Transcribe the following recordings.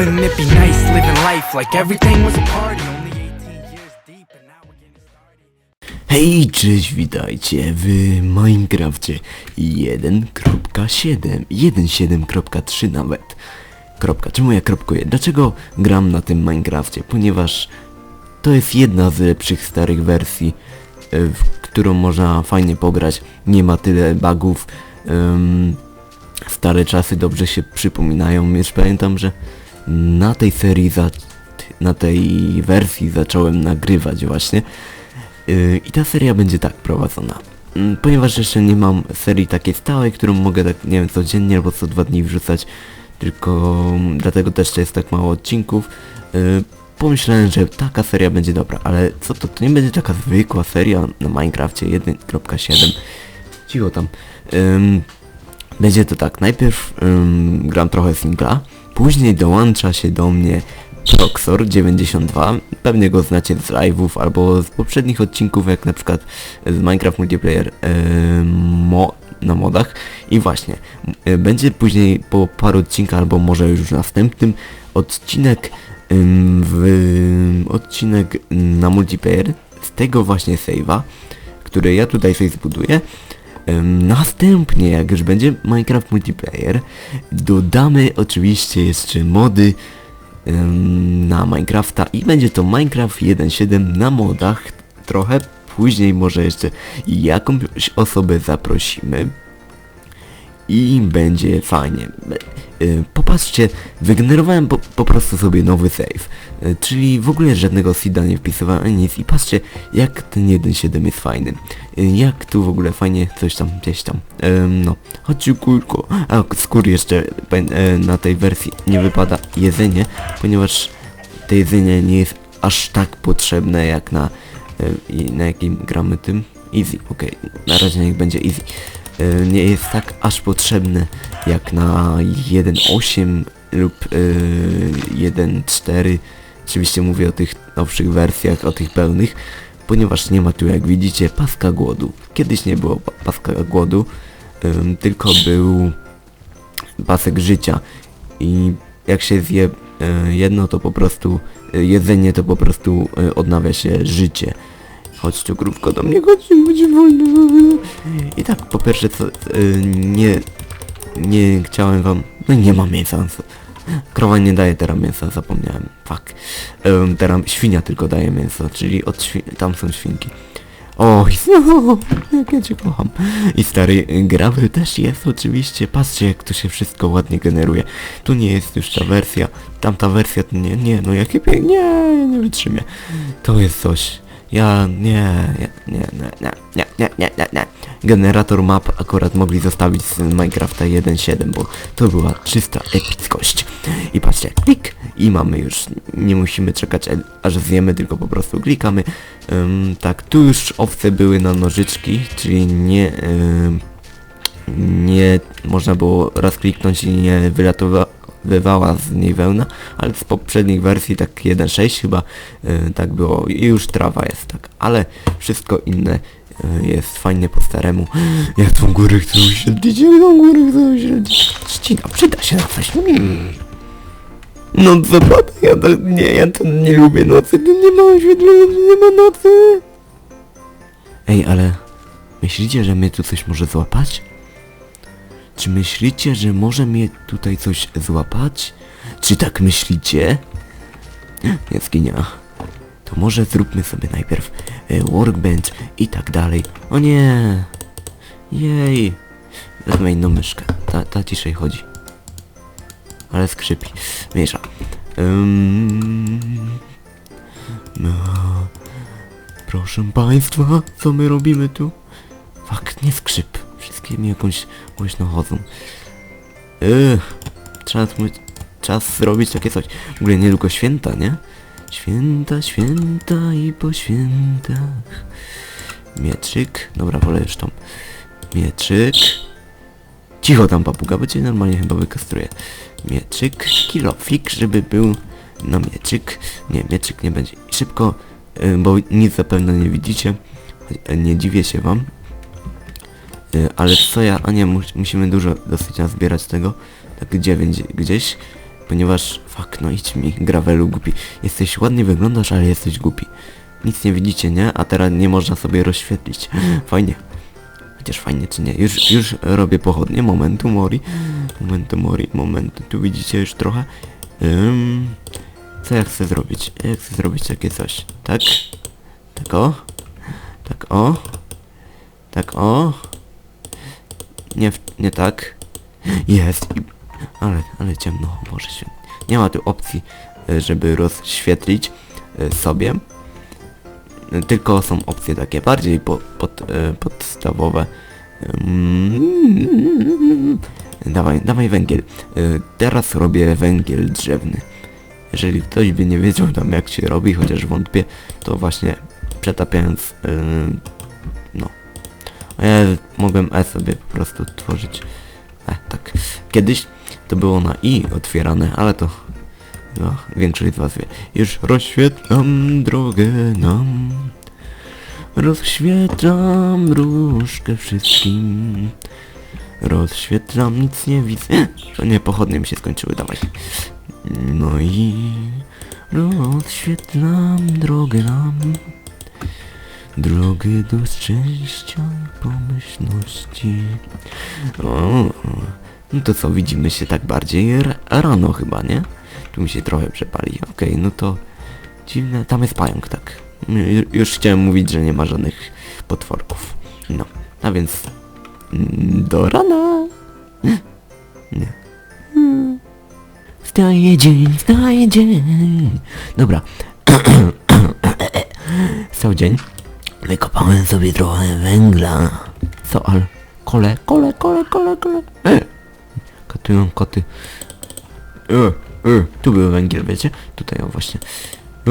Wouldn't it be nice living life like everything was a party? Only 18 years deep and now we're getting started. Hej, cześć, witajcie w Minecrafcie 1.7, 1.7.3 nawet. Kropka. Czemu ja kropkuję? Dlaczego gram na tym Minecrafcie? Ponieważ to jest jedna z lepszych starych wersji, e, w którą można fajnie pograć. Nie ma tyle bugów. em, stare czasy dobrze się przypominają. Już pamiętam, że na tej serii, za, na tej wersji zacząłem nagrywać właśnie. Yy, I ta seria będzie tak prowadzona. Mm, Ponieważ jeszcze nie mam serii takiej stałej, którą mogę tak, nie wiem, codziennie albo co dwa dni wrzucać, tylko mm, dlatego też jest tak mało odcinków. Yy, Pomyślałem, że taka seria będzie dobra, ale co to, to nie będzie taka zwykła seria na Minecrafcie 1.7. Cicho tam. Będzie to tak, najpierw ym, gram trochę singla, później dołącza się do mnie Proxor92, pewnie go znacie z live'ów albo z poprzednich odcinków, jak na przykład z Minecraft Multiplayer ym, mo na modach. I właśnie, y, będzie później po paru odcinkach, albo może już następnym odcinek ym, w, odcinek na multiplayer z tego właśnie save'a, który ja tutaj sobie zbuduję. Następnie, jak już będzie Minecraft Multiplayer, dodamy oczywiście jeszcze mody na Minecrafta i będzie to Minecraft 1.7 na modach trochę. Później może jeszcze jakąś osobę zaprosimy i będzie fajnie. Y, Popatrzcie, wygenerowałem po, po prostu sobie nowy save, y, czyli w ogóle żadnego seeda nie wpisywałem ani nic i patrzcie jak ten 1.7 jest fajny. Y, Jak tu w ogóle fajnie coś tam, gdzieś tam. Ym, no, chodźcie kurko. A skór jeszcze na tej wersji nie wypada jedzenie, ponieważ to jedzenie nie jest aż tak potrzebne jak na, na jakim gramy tym. Easy, okej, na razie niech będzie easy. E, Nie jest tak aż potrzebne jak na 1.8 lub e, 1.4. Oczywiście mówię o tych nowszych wersjach, o tych pełnych, ponieważ nie ma tu jak widzicie paska głodu. Kiedyś nie było pa- paska głodu, tylko był pasek życia i jak się zje e, jedno to po prostu jedzenie to po prostu odnawia się życie. Chodź tu krówko do mnie, chodź, będzie wolno. I tak po pierwsze co, e, nie, nie chciałem wam, no nie ma mięsa. Krowa nie daje teraz mięsa, zapomniałem. Fuck. Em, teraz świnia tylko daje mięso, czyli od tam są świnki. O, jak ja cię kocham. I stary gravel też jest oczywiście. Patrzcie jak to się wszystko ładnie generuje. Tu nie jest już ta wersja. Tamta wersja nie, nie, no jakie pięknie, nie, nie wytrzymię. To jest coś. Ja nie, nie, nie, nie, nie, nie, nie, nie, nie. Generator map akurat mogli zostawić z Minecrafta 1.7, bo to była czysta epickość. I patrzcie, klik i mamy już, nie musimy czekać aż zjemy, tylko po prostu klikamy. Tak, tu już owce były na nożyczki, czyli nie, nie można było raz kliknąć i nie wylatowywała z niej wełna, ale z poprzednich wersji tak 1.6 chyba y, tak było i już trawa jest tak, ale wszystko inne y, jest fajnie po staremu. Jak tą górę chcą śledzić, jak tą górę chcą śledzić. Trzcina, przyda się na coś. Mm. No naprawdę, ja to, nie, ja to nie lubię nocy, tu nie ma oświetlenia, nie ma nocy. Ej, ale myślicie, że mnie tu coś może złapać? Czy myślicie, że może mnie tutaj coś złapać? Czy tak myślicie? Jaskinia. To może zróbmy sobie najpierw e, workbench i tak dalej. O nie! Jej! Wezmę inną myszkę. Ta, ta ciszej chodzi. Ale skrzypi. Mniejsza. Ym... No. Proszę państwa, co my robimy tu? Fakt, nie skrzyp. Wszystkie mi jakąś głośno chodzą. Yy, trzeba tu czas zrobić takie coś. W ogóle nie tylko święta, nie? Święta, święta i po świętach. Mieczyk. Dobra, wolę już tą. Mieczyk. Cicho tam papuga, bo cię normalnie chyba wykastruję. Mieczyk, kilofik, żeby był no mieczyk. Nie, mieczyk nie będzie. Szybko, y, bo nic zapewne nie widzicie. Nie dziwię się wam. Y, Ale co ja, a nie, mus, musimy dużo dosyć nazbierać tego. Tak 9 gdzieś. ponieważ... Fuck, no idź mi, Gravelu głupi. Jesteś, ładnie wyglądasz, ale jesteś głupi. Nic nie widzicie, nie? A teraz nie można sobie rozświetlić. Fajnie. Chociaż fajnie czy nie. Już, już robię pochodnie. Momentu mori. Momentu mori. Momentu. Tu widzicie już trochę. Co ja chcę zrobić? Ja chcę zrobić takie coś. Tak? Tak o. Tak o. Tak o. Nie, nie tak. Jest. Ale, ale ciemno. Boże się. Nie ma tu opcji, e, żeby rozświetlić e, sobie. E, Tylko są opcje takie bardziej po, pod, podstawowe. Mm, Dawaj, dawaj węgiel. Teraz robię węgiel drzewny. Jeżeli ktoś by nie wiedział tam jak się robi, chociaż wątpię, to właśnie przetapiając. Ja mogłem E sobie po prostu tworzyć. E, tak. Kiedyś to było na I otwierane, ale to no, większość z was wie. Już rozświetlam drogę nam. Rozświetlam różkę wszystkim. Rozświetlam, nic nie widzę. To nie, pochodnie mi się skończyły, dawaj. No i rozświetlam drogę nam. Drogę do szczęścia i pomyślności. O, no to co, widzimy się tak bardziej rano chyba, nie? Tu mi się trochę przepali. Okej, no to dziwne, tam jest pająk, tak. Ju- Już chciałem mówić, że nie ma żadnych potworków. No, a więc mm, do rana. Nie. Wstaje dzień, wstaje dzień. Dobra. Cały dzień wykopałem sobie trochę węgla. Co, ale... Kole, kole, kole, kole, kole. E! Katują koty. E, e, tu był węgiel, wiecie? Tutaj o właśnie. O,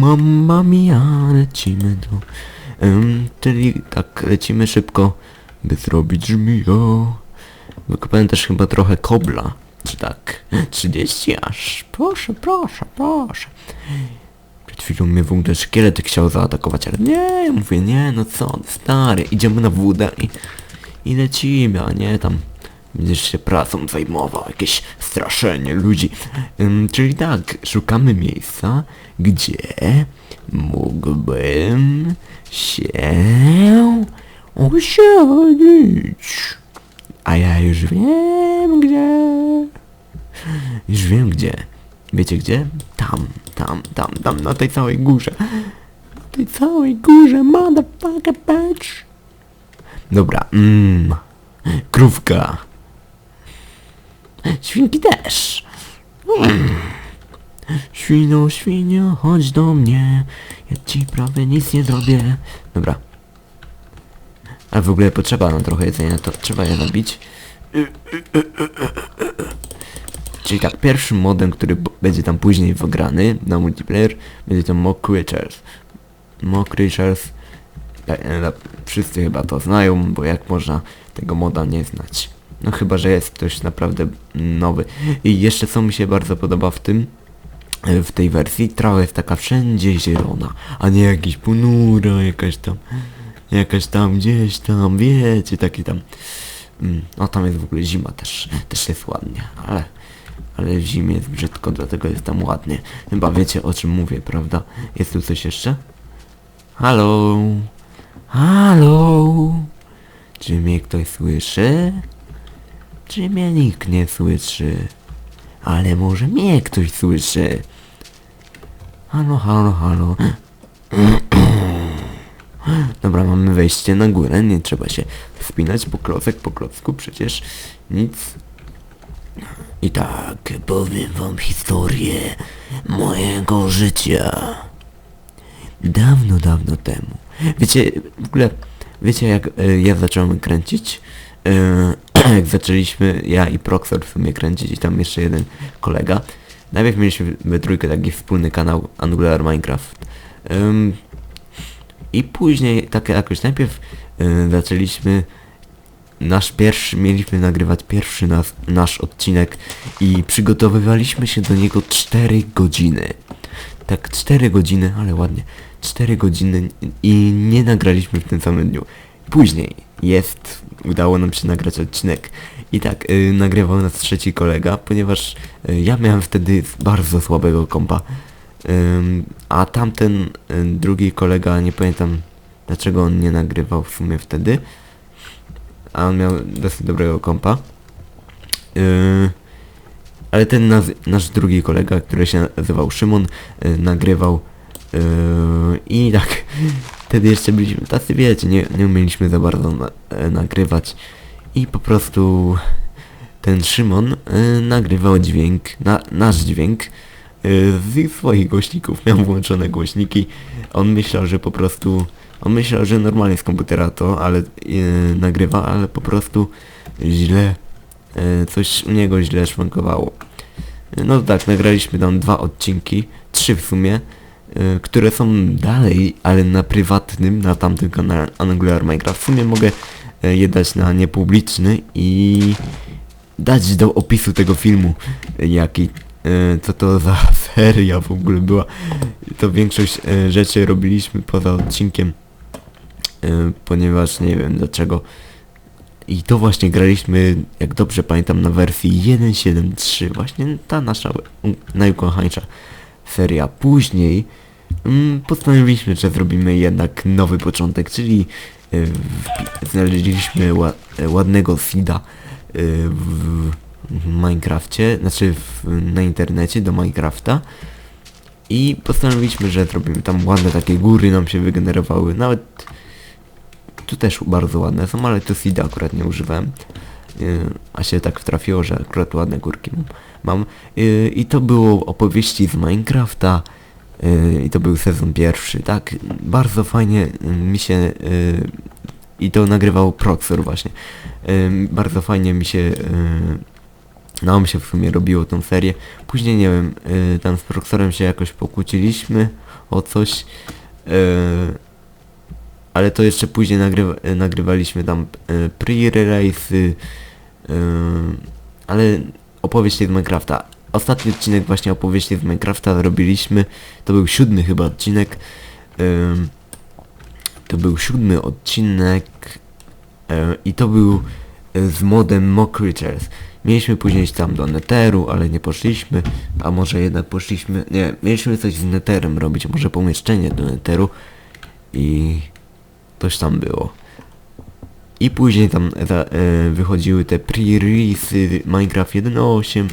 mamma mia, lecimy do... Czyli tak, lecimy szybko, by zrobić żmio. Wykopałem też chyba trochę kobla. Czy tak? 30 aż. Proszę, proszę, proszę. Chwilą mnie w ogóle szkielet chciał zaatakować, ale nie, ja mówię, nie, no co, stary, idziemy na wódę i, i lecimy, a nie tam będziesz się pracą zajmował, jakieś straszenie ludzi. Czyli tak, szukamy miejsca, gdzie mógłbym się osiedlić. A ja już wiem gdzie. Już wiem gdzie. Wiecie gdzie? Tam, tam, tam, tam, na tej całej górze. Na tej całej górze, motherfucker bitch. Dobra, mmm. Krówka. Świnki też. Mm. Świno, świnio, chodź do mnie. Ja ci prawie nic nie zrobię. Dobra. A w ogóle potrzeba nam trochę jedzenia, to trzeba je zabić. Czyli tak, pierwszym modem, który będzie tam później wograny na multiplayer, będzie to Mock Creatures. Mock Creatures, e, e, wszyscy chyba to znają, bo jak można tego moda nie znać. No chyba, że jest ktoś naprawdę nowy. I jeszcze co mi się bardzo podoba w tym, e, w tej wersji, trawa jest taka wszędzie zielona, a nie jakiś ponura, jakaś tam, jakaś tam gdzieś tam, wiecie, taki tam. Mm, No tam jest w ogóle zima też, też jest ładnie, ale, ale w zimie jest brzydko, dlatego jest tam ładnie. Chyba wiecie o czym mówię, prawda? Jest tu coś jeszcze? Halo? Halo? Czy mnie ktoś słyszy? Czy mnie nikt nie słyszy? Ale może mnie ktoś słyszy? Halo, halo, halo. Dobra, mamy wejście na górę, nie trzeba się wspinać po klocek po klocku, przecież nic. I tak, powiem wam historię mojego życia. Dawno, dawno temu. Wiecie, w ogóle, wiecie jak e, ja zacząłem kręcić? E, jak zaczęliśmy, ja i Proxor w sumie kręcić i tam jeszcze jeden kolega. Najpierw mieliśmy we trójkę taki wspólny kanał Angular Minecraft. I później, tak jakoś najpierw y, zaczęliśmy nasz pierwszy, mieliśmy nagrywać pierwszy nas, nasz odcinek i przygotowywaliśmy się do niego 4 godziny. Tak 4 godziny, ale ładnie. 4 godziny i nie nagraliśmy w tym samym dniu. Później jest, udało nam się nagrać odcinek I tak, y, nagrywał nas trzeci kolega, ponieważ y, ja miałem wtedy bardzo słabego kompa. A tamten y, drugi kolega, nie pamiętam dlaczego on nie nagrywał w sumie wtedy. A on miał dosyć dobrego kompa. Yy, ale ten naz nasz drugi kolega, który się nazywał Szymon, yy, nagrywał yy, i tak wtedy jeszcze byliśmy tacy wiecie, nie, nie umieliśmy za bardzo na, e, nagrywać i po prostu ten Szymon y, nagrywał dźwięk, na, nasz dźwięk y, z swoich głośników, miał włączone głośniki, on myślał, że po prostu, on myślał, że normalnie z komputera to, ale y, nagrywa, ale po prostu źle, y, coś u niego źle szwankowało. No tak, nagraliśmy tam dwa odcinki, trzy w sumie, y, które są dalej, ale na prywatnym, na tamtym kanale Angular Minecraft. W sumie mogę y, je dać na niepubliczny i dać do opisu tego filmu, y, jaki, y, co to za seria w ogóle była. To większość y, rzeczy robiliśmy poza odcinkiem, y, ponieważ nie wiem dlaczego. I to właśnie graliśmy, jak dobrze pamiętam, na wersji 1.7.3, właśnie ta nasza najukochańsza seria. Później mm, postanowiliśmy, że zrobimy jednak nowy początek, czyli znaleźliśmy ła, ładnego y, w, w Minecrafcie, znaczy w, na internecie do Minecrafta i postanowiliśmy, że zrobimy tam ładne takie góry nam się wygenerowały, nawet tu też bardzo ładne są, ale tu seeda akurat nie używałem. Yy, a się tak trafiło, że akurat ładne górki mam. Yy, I to było opowieści z Minecrafta. Yy, I to był sezon pierwszy, tak? Bardzo fajnie mi się... I to nagrywał Proxor właśnie. Bardzo fajnie mi się... nam się w sumie robiło tą serię. Później nie wiem, yy, tam z Proxorem się jakoś pokłóciliśmy o coś. Yy, ale to jeszcze później nagrywa, nagrywaliśmy tam e, pre-release, ale opowieści z Minecrafta. Ostatni odcinek właśnie opowieści z Minecrafta zrobiliśmy, to był siódmy chyba odcinek, to był siódmy odcinek i to był z modem Mock Creatures. Mieliśmy później tam do Netheru, ale nie poszliśmy, a może jednak poszliśmy, nie, mieliśmy coś z Netherem robić, może pomieszczenie do Netheru i coś tam było. I później tam e, wychodziły te pre-release'y Minecraft 1.8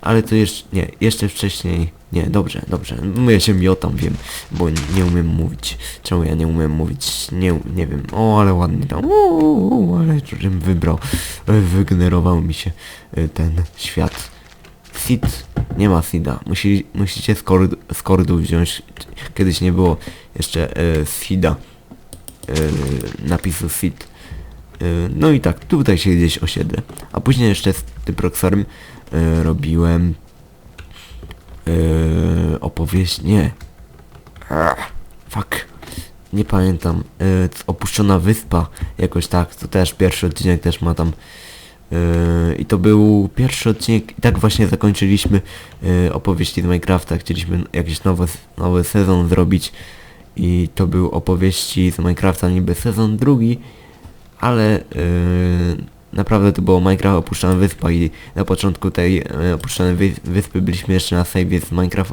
ale to jeszcze, nie, jeszcze wcześniej, nie, dobrze, dobrze, no ja się miotam, wiem, bo nie umiem mówić, czemu ja nie umiem mówić, nie, nie wiem, o, ale ładnie tam, uuu, ale żebym wybrał, e, wygenerował mi się e, ten świat. Seed, nie ma Seeda, Musi, musicie z, kord, z kordu wziąć, kiedyś nie było jeszcze e, Seeda, e, napisu Seed. E, No i tak, tutaj się gdzieś osiedlę. A później jeszcze z tym E, robiłem e, opowieść, nie. Ach, fuck. Nie pamiętam. E, opuszczona wyspa, jakoś tak. To też pierwszy odcinek też ma tam. I to był pierwszy odcinek i tak właśnie zakończyliśmy opowieści z Minecrafta. Chcieliśmy jakiś nowy, nowy sezon zrobić i to był opowieści z Minecrafta niby sezon drugi, ale naprawdę to było Minecraft opuszczona wyspa i na początku tej opuszczonej wy wyspy byliśmy jeszcze na save z Minecraft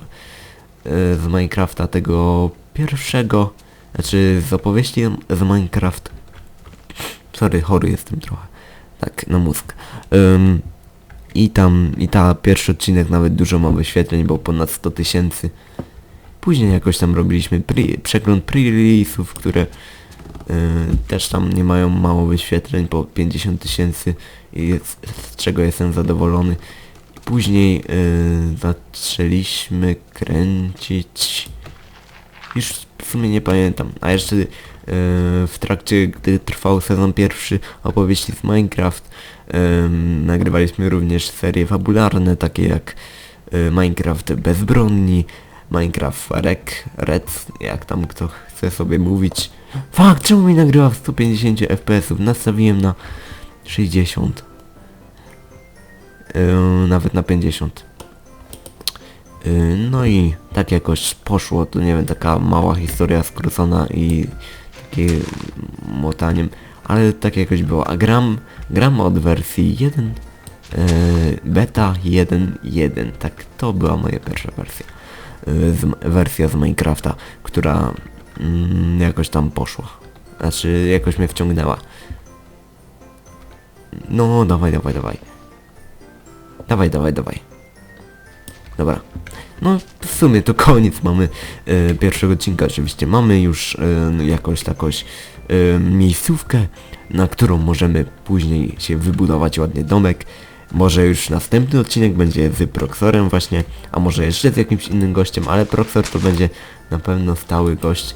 yy, z Minecrafta tego pierwszego, znaczy z opowieści z Minecraft. Sorry, chory jestem trochę. Tak, na mózg. Ym, I tam, i ta pierwszy odcinek nawet dużo ma wyświetleń, bo ponad 100 tysięcy. Później jakoś tam robiliśmy pre, przegląd pre-release'ów, które też tam nie mają mało wyświetleń, po 50 tysięcy z, czego jestem zadowolony. Później y, zaczęliśmy kręcić... Już w sumie nie pamiętam, a jeszcze y, w trakcie, gdy trwał sezon pierwszy opowieści z Minecraft, y, nagrywaliśmy również serie fabularne, takie jak y, Minecraft Bezbronni, Minecraft Rek, Red, jak tam kto chce sobie mówić. Fakt, czemu mi nagrywa w 150 fps? Nastawiłem na 60. Yy, nawet na 50. Yy, no i tak jakoś poszło, to nie wiem, taka mała historia skrócona i takie motaniem. ale tak jakoś było. A gram, gram od wersji 1, e, beta 1.1, tak to była moja pierwsza wersja. E, z, wersja z Minecrafta, która mm, jakoś tam poszła. Znaczy jakoś mnie wciągnęła. No, dawaj, dawaj, dawaj. Dawaj, dawaj, dawaj. Dobra. No, w sumie to koniec mamy e, pierwszego odcinka oczywiście. Mamy już e, jakąś takoś e, miejscówkę, na którą możemy później się wybudować ładnie domek. Może już następny odcinek będzie z Proxorem właśnie, a może jeszcze z jakimś innym gościem, ale Proxor to będzie na pewno stały gość.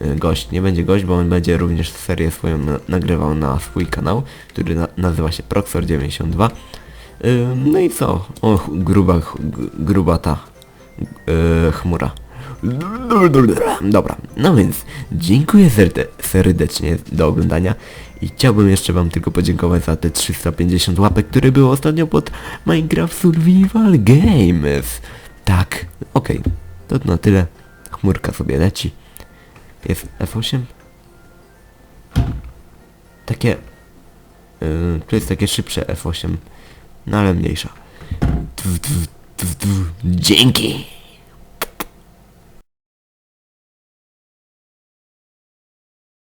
e, Gość, nie będzie gość, bo on będzie również serię swoją na nagrywał na swój kanał, który na nazywa się Proxor92. Ym, No i co? O, gruba, gruba ta yy, chmura. Dobra, no więc dziękuję serde serdecznie do oglądania i chciałbym jeszcze wam tylko podziękować za te 350 łapek, które były ostatnio pod Minecraft Survival Games. Tak, okej, to na tyle. Chmurka sobie leci. Jest F8? Takie... Yy, to jest takie szybsze F8. No ale mniejsza. Dzięki!